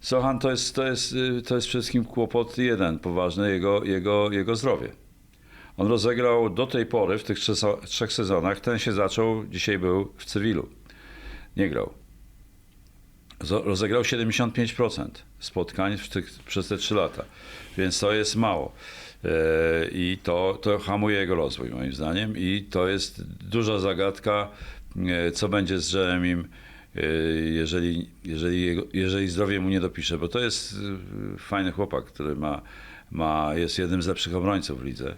Sochan to jest, to jest, y, to jest przede wszystkim kłopot jeden poważny, jego, jego, jego zdrowie. On rozegrał do tej pory w tych trzech, sezonach, ten się zaczął, dzisiaj był w cywilu. Nie grał. Rozegrał 75% spotkań tych, przez te 3 lata, więc to jest mało. E, I to, to hamuje jego rozwój, moim zdaniem. I to jest duża zagadka, e, co będzie z Jeremim, jeżeli, jeżeli, jego, jeżeli zdrowie mu nie dopisze, bo to jest e, fajny chłopak, który ma, ma, jest jednym z lepszych obrońców w lidze.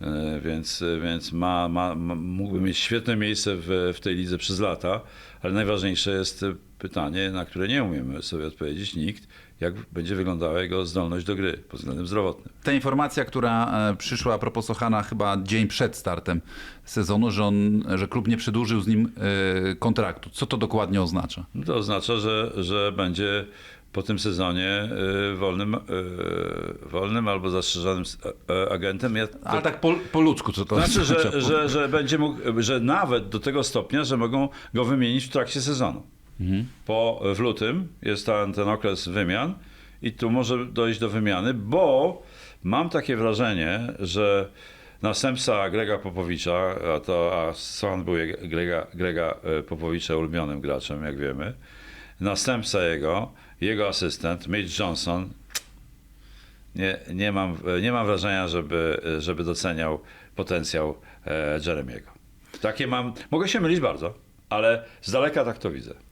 E, Więc, więc ma, ma, mógłby mieć świetne miejsce w, w tej lidze przez lata, ale najważniejsze jest pytanie, na które nie umiemy sobie odpowiedzieć nikt, jak będzie wyglądała jego zdolność do gry pod względem zdrowotnym. Ta informacja, która e, przyszła a propos Sochana chyba dzień przed startem sezonu, że, on, że klub nie przedłużył z nim e, kontraktu. Co to dokładnie oznacza? No To oznacza, że, że będzie po tym sezonie y, wolnym, wolnym albo zastrzeżonym e, agentem. Ja, Ale tak po, po ludzku, co to Znaczy, oznacza? że, że, że będzie mógł, że nawet do tego stopnia, że mogą go wymienić w trakcie sezonu. Po, w lutym jest ten, ten okres wymian i tu może dojść do wymiany, bo mam takie wrażenie, że następca Grega Popowicza, a to a Son był Grega, Grega e, Popowicza ulubionym graczem, jak wiemy, następca jego, jego asystent, Mitch Johnson, nie, nie, mam, nie mam wrażenia, żeby, żeby doceniał potencjał e, Jeremiego. Takie mam, mogę się mylić bardzo, ale z daleka tak to widzę.